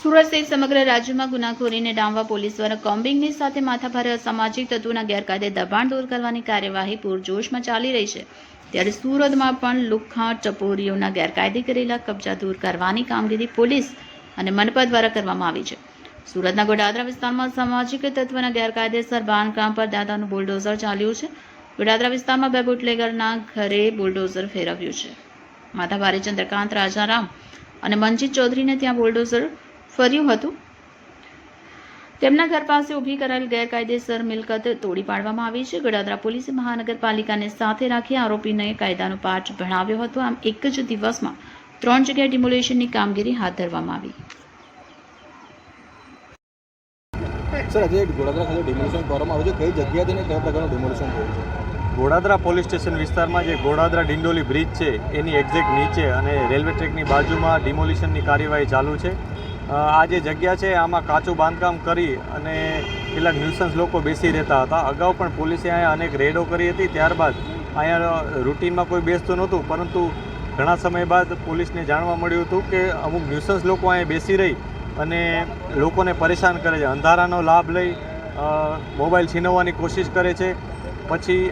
સુરત સહિત સમગ્ર રાજ્યમાં ગુનાખોરીને ડામવા પોલીસ દ્વારા કોમ્બિંગની સાથે માથાભારે અસામાજિક તત્વોના ગેરકાયદે દબાણ દૂર કરવાની કાર્યવાહી પૂરજોશમાં ચાલી રહી છે. ત્યારે સુરતમાં પણ લુખ્ખા ટપોરીઓના ગેરકાયદે કરેલા કબજા દૂર કરવાની કામગીરી પોલીસ અને મનપા દ્વારા કરવામાં આવી છે. સુરતના ગોડાદરા વિસ્તારમાં સામાજિક તત્વના ગેરકાયદેસર બાંધકામ પર દાદાનું બુલડોઝર ચાલ્યું છે. ગોડાદરા વિસ્તારમાં બે બુટલેગરના ઘરે બુલડોઝર ફેરવ્યું છે. માથાભારે ચંદ્રકાંત રાજારામ અને મનજીત ચૌધરીને ત્યાં બુલડોઝર ફર્યું હતું. તેમના ઘર પાસે ઊભી કરાયેલ ગેરકાયદેસર મિલકત તોડી પાડવામાં આવી છે. ગોડાદરા પોલીસે મહાનગરપાલિકાને સાથે રાખી આરોપીને કાયદાનો પાઠ ભણાવ્યો હતો. આમ એક જ દિવસમાં ત્રણ જગ્યાએ ડિમોલેશનની કામગીરી હાથ ધરવામાં આવી. સર આજે ગોડાદરા ખાતે ડિમોલેશન કરવામાં આવ્યું છે. કઈ જગ્યાએ કયા પ્રકારનું ડિમોલેશન થયું છે? ગોડાદરા પોલીસ સ્ટેશન વિસ્તારમાં જે ગોડાદરા ડિંડોલી બ્રિજ છે એની એક્ઝેક્ટ નીચે અને રેલવે ટ્રેકની બાજુમાં ડિમોલિશનની કાર્યવાહી ચાલુ છે. આ જે જગ્યા છે, આમાં કાચું બાંધકામ કરી અને કેટલાક ન્યુસન્સ લોકો બેસી રહેતા હતા. અગાઉ પણ પોલીસે અહીંયા અનેક રેડો કરી હતી. ત્યારબાદ અહીંયા રૂટીનમાં કોઈ બેસતું નહોતું, પરંતુ ઘણા સમય બાદ પોલીસને જાણવા મળ્યું હતું કે અમુક ન્યુસન્સ લોકો અહીંયા બેસી રહી અને લોકોને પરેશાન કરે છે. અંધારાનો લાભ લઈ મોબાઈલ છીનવવાની કોશિશ કરે છે. પછી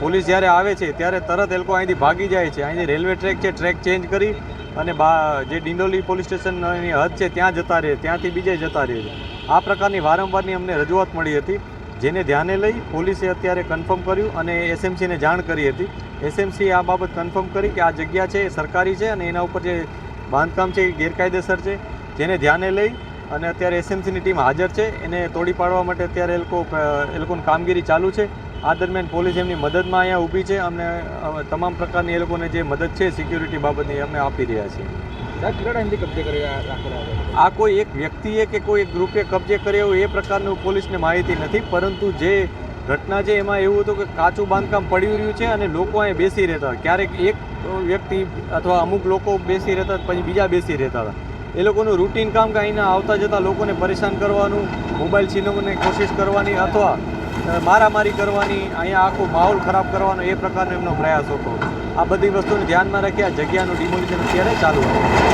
પોલીસ જ્યારે આવે છે, ત્યારે તરત એ લોકો અહીંથી ભાગી જાય છે. અહીંથી રેલવે ટ્રેક છે, ટ્રેક ચેન્જ કરી અને બા જે ડિંડોલી પોલીસ સ્ટેશનની હદ છે, ત્યાં જતા રહે, ત્યાંથી બીજે જતા રહે છે. આ પ્રકારની વારંવારની અમને રજૂઆત મળી હતી, જેને ધ્યાને લઈ પોલીસે અત્યારે કન્ફર્મ કર્યું અને એસએમસીને જાણ કરી હતી. એસએમસી આ બાબત કન્ફર્મ કરી કે આ જગ્યા છે, એ સરકારી છે અને એના ઉપર જે બાંધકામ છે, એ ગેરકાયદેસર છે. જેને ધ્યાને લઈ અને અત્યારે એસએમસીની ટીમ હાજર છે, એને તોડી પાડવા માટે અત્યારે એ લોકો, એ લોકોની કામગીરી ચાલુ છે. આ દરમિયાન પોલીસ એમની મદદમાં અહીંયા ઊભી છે અમને તમામ પ્રકારની એ લોકોને જે મદદ છે સિક્યુરિટી બાબતની અમે આપી રહ્યા છીએ આ કોઈ એક વ્યક્તિએ કે કોઈ એક ગ્રુપે કબજે કર્યો એ પ્રકારનું પોલીસને માહિતી નથી પરંતુ જે ઘટના છે એમાં એવું હતું કે કાચું બાંધકામ પડી રહ્યું છે અને લોકો અહીં બેસી રહેતા હતા. ક્યારેક એક વ્યક્તિ અથવા અમુક લોકો બેસી રહેતા પછી બીજા બેસી રહેતા હતા. એ લોકોનું રૂટીન કામ કે અહીંના આવતા જતા લોકોને પરેશાન કરવાનું મોબાઈલ છીનવવાની કોશિશ કરવાની અથવા મારામારી કરવાની, અહીંયા આખો માહોલ ખરાબ કરવાનો એ પ્રકારનો એમનો પ્રયાસ હતો. આ બધી વસ્તુને ધ્યાનમાં રાખી આ જગ્યાનું ડિમોલિશન અત્યારે ચાલુ હતું.